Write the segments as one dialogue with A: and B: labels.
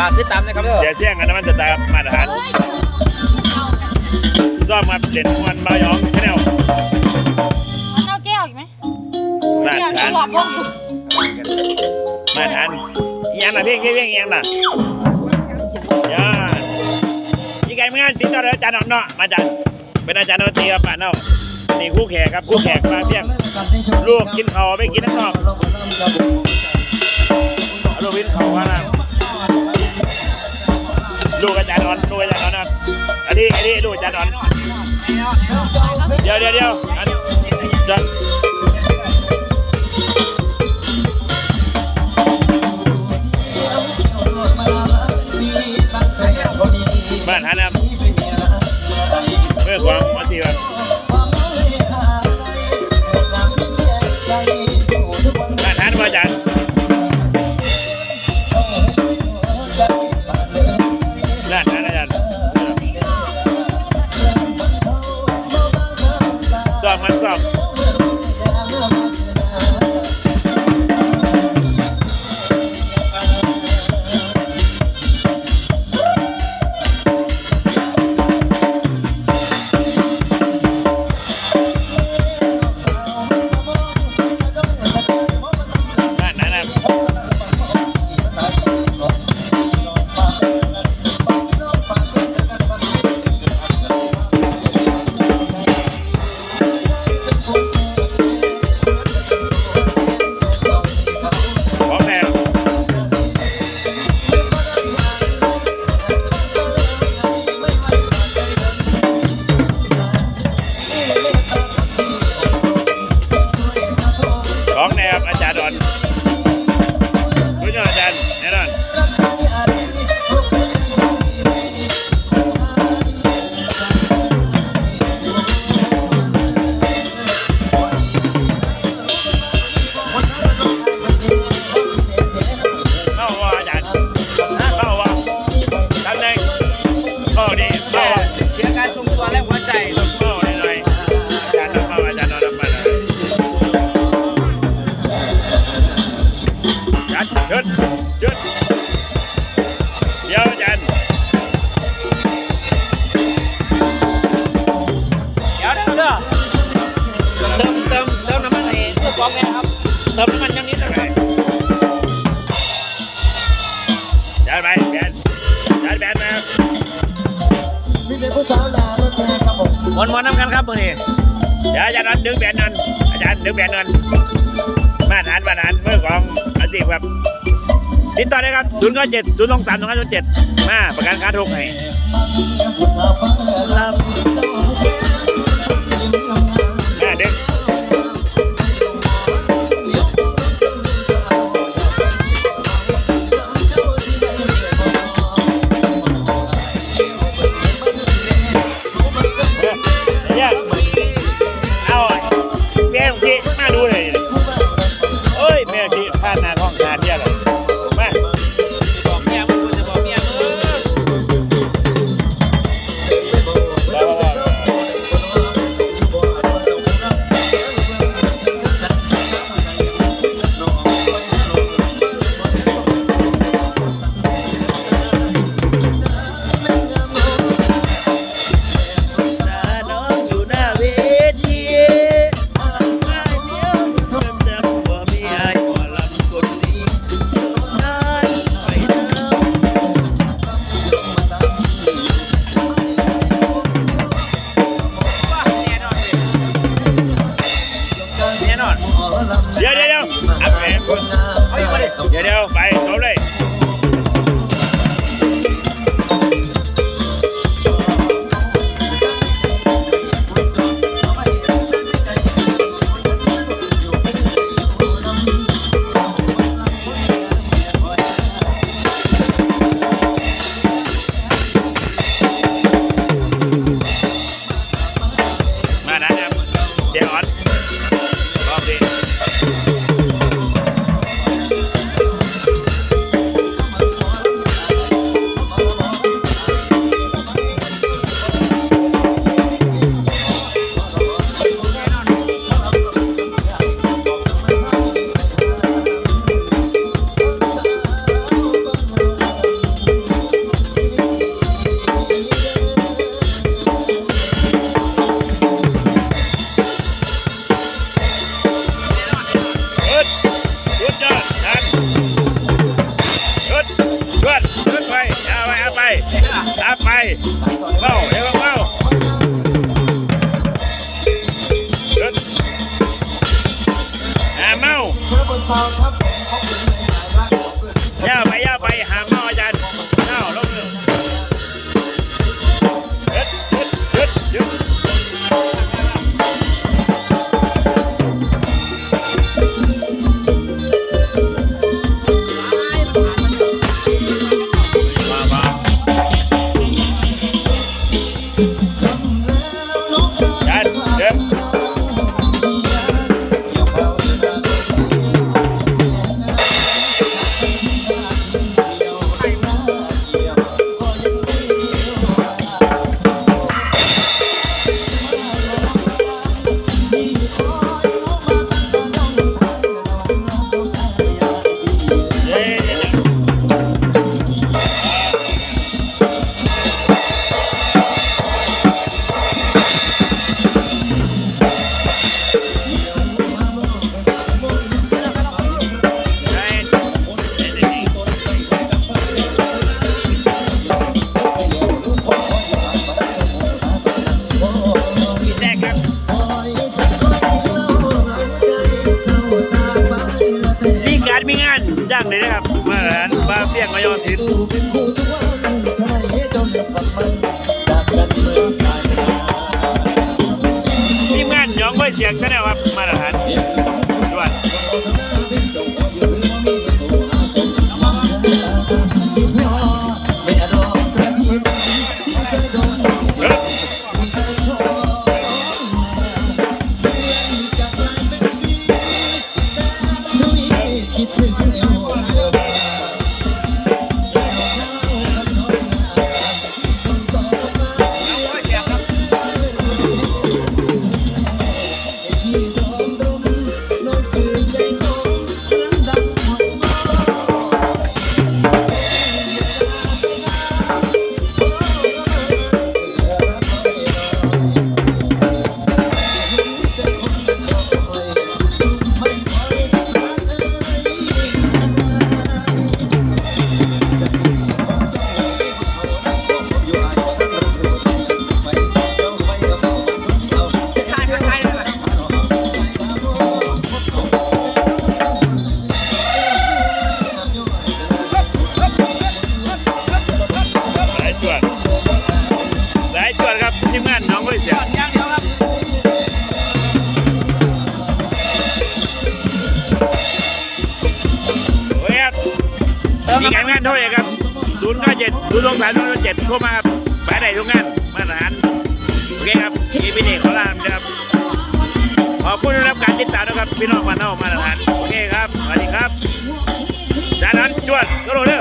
A: ฝากติดตามนะครับเด้อ
B: เสียเสียงอันนั้นมันจะตามมาตรฐานซ่อมครับเด่นมวนบายองชาแนล
C: เอาแก้วอีกไหม
B: มาตร
C: แก้ว
B: ฐาน
C: หลอดลมอยู่
B: มาตรฐานอีหยังน่ะเพียงเพียงเพียงอีหยังน่ะยาอีกไงงานติดต่อเลยอาจารย์เนาะมาจากเป็นอาจารย์ดนตรีครับป้าเนาะนี่คู่แขกครับคู่แขกมาเพียงลูกกินข้าวไม่กินข้างนอกเอาลูกกินข้าวว่านะ ลูกอาจารย์นอนลูกอาจารย์นอนนะอันนี้อันนี้ลูกอาจารย์นอนเดี๋ยวเดี๋ยวเดี๋ยวอันเดี๋ยวบ้านฮานะเมื่อความมาสิครับ คุณ น้ำมั
A: นอย่างนี้เลย
B: ย้ายไปแบนย้ายแบนมา
A: วนวนน้ำกันครับมือนี้
B: เดี๋ยวอาจารย์นอนดึงแบนนั่นอาจารย์ดึงแบนนั่นมาตรฐานมาตรฐานมือของอาชีพครับติดต่อได้ครับศูนย์เก้าเจ็ดศูนย์สองสามสองห้าศูนย์เจ็ดมาประกันการทุกข์ให้ เอาอีกมาดิเดี๋ยวเดี๋ยวไป สุดยอ
A: ชด
B: ชดชดไปเอาไปเอาไปเอาไปานจ้างเลยนะครับ มาร้านบาเปียงมายอสิทธิ์ มงานหยองไว้เสีย
A: ย่างเดียวครับ
B: โอเคครับมีการงานเท่าไหร่ครับศูนย์เก้าเจ็ดศูนย์สองสามศูนย์เจ็ดโทรมาครับไปได้ทุกงานมาตรฐานโอเคครับทีพีนี่ขอลาไปครับขอบคุณรับการติดตามนะครับพี่น้องมาเน่ามาตรฐานโอเคครับสวัสดีครับจากนั้นจวดโซโล่เด้อ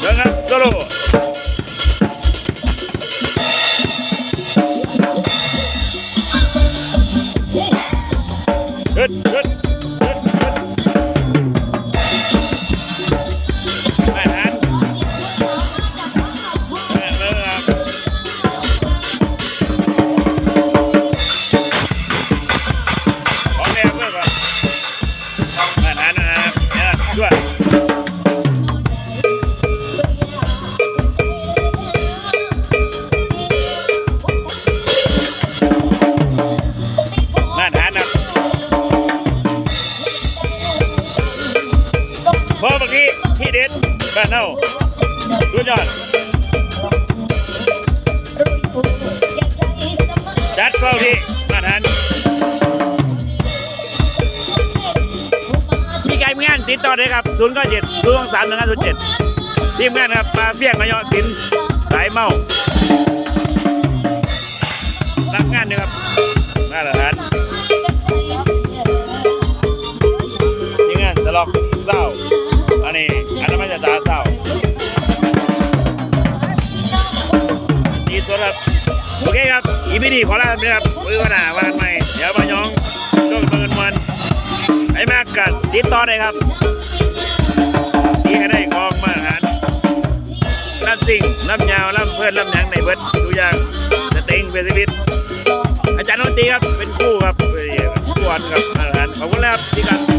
B: เดินคานเฮาสุดยอดจัดเข้าที่มาทานมีการมีงานติดต่อได้ครับ0 9 7 0 2 3 1 5 0 7ทีมงานครับมาเฟียงระยองศิลป์สายเมารับงานด้วยครับมาตรฐานทีมงานตลอกเศร้า โอเคครับอีพีนี้ขอลาไปนะครับไว้วันหน้าวันใหม่เดี๋ยวมาย้องช่วงเปิดวันไอ้มากกันติดต่อได้ครับที่ให้ได้กองมาตรฐานน้ำสิ่งน้ำยาวน้ำเพื่อนน้ำหยังในเบิดทุกอย่างจะเติงเป็นชีวิตอาจารย์นนตรีครับเป็นคู่ครับเอ้ยคู่อันครับมาตรฐานขอบคุณแล้วครับที่การเจ้า